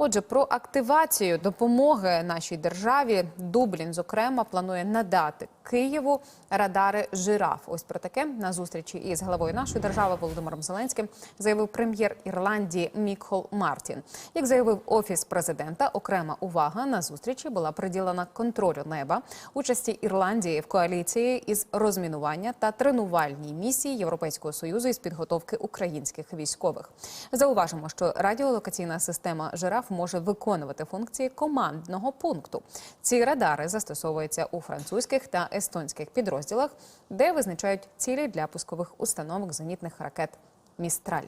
Отже, про активацію допомоги нашій державі Дублін, зокрема, планує надати Києву радари жираф. Ось про таке на зустрічі із главою нашої держави Володимиром Зеленським заявив прем'єр Ірландії Мікхол Мартін. Як заявив офіс президента, окрема увага на зустрічі була приділена контролю неба, участі Ірландії в коаліції із розмінування та тренувальній місії Європейського союзу із підготовки українських військових. Зауважимо, що радіолокаційна система жираф може виконувати функції командного пункту. Ці радари застосовуються у французьких та естонських підрозділах, де визначають цілі для пускових установок зенітних ракет Містраль.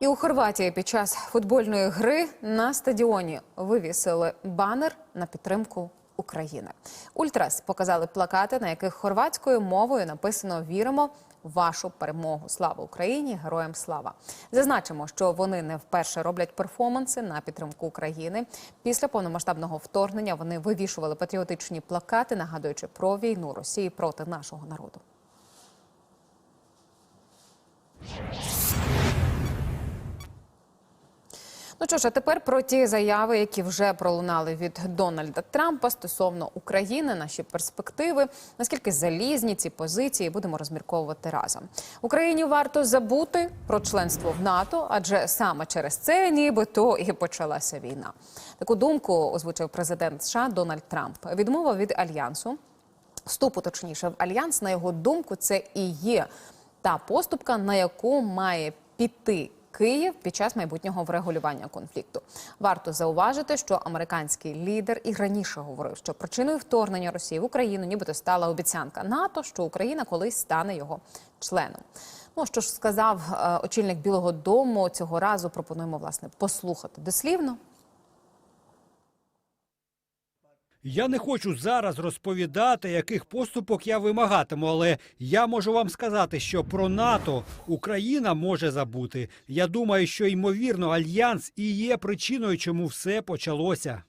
І у Хорватії під час футбольної гри на стадіоні вивісили банер на підтримку України. Ультрас показали плакати, на яких хорватською мовою написано Віримо вашу перемогу. Слава Україні! Героям слава! Зазначимо, що вони не вперше роблять перформанси на підтримку України. Після повномасштабного вторгнення вони вивішували патріотичні плакати, нагадуючи про війну Росії проти нашого народу. Ну що ж, а тепер про ті заяви, які вже пролунали від Дональда Трампа стосовно України, наші перспективи. Наскільки залізні ці позиції будемо розмірковувати разом. Україні варто забути про членство в НАТО, адже саме через це нібито і почалася війна. Таку думку озвучив президент США Дональд Трамп. Відмова від альянсу, вступу точніше в альянс, на його думку, це і є та поступка, на яку має піти. Київ під час майбутнього врегулювання конфлікту варто зауважити, що американський лідер і раніше говорив, що причиною вторгнення Росії в Україну, нібито стала обіцянка НАТО, що Україна колись стане його членом. Ну що ж сказав е, очільник Білого Дому цього разу. Пропонуємо власне послухати дослівно. Я не хочу зараз розповідати, яких поступок я вимагатиму, але я можу вам сказати, що про НАТО Україна може забути. Я думаю, що ймовірно альянс і є причиною, чому все почалося.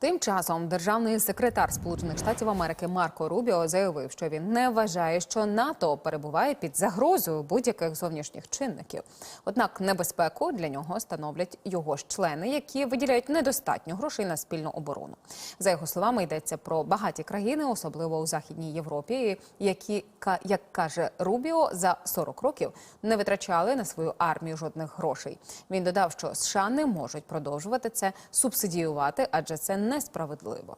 Тим часом державний секретар Сполучених Штатів Америки Марко Рубіо заявив, що він не вважає, що НАТО перебуває під загрозою будь-яких зовнішніх чинників. Однак небезпеку для нього становлять його ж члени, які виділяють недостатньо грошей на спільну оборону. За його словами, йдеться про багаті країни, особливо у західній Європі, які як каже Рубіо, за 40 років не витрачали на свою армію жодних грошей. Він додав, що США не можуть продовжувати це субсидіювати, адже це несправедливо.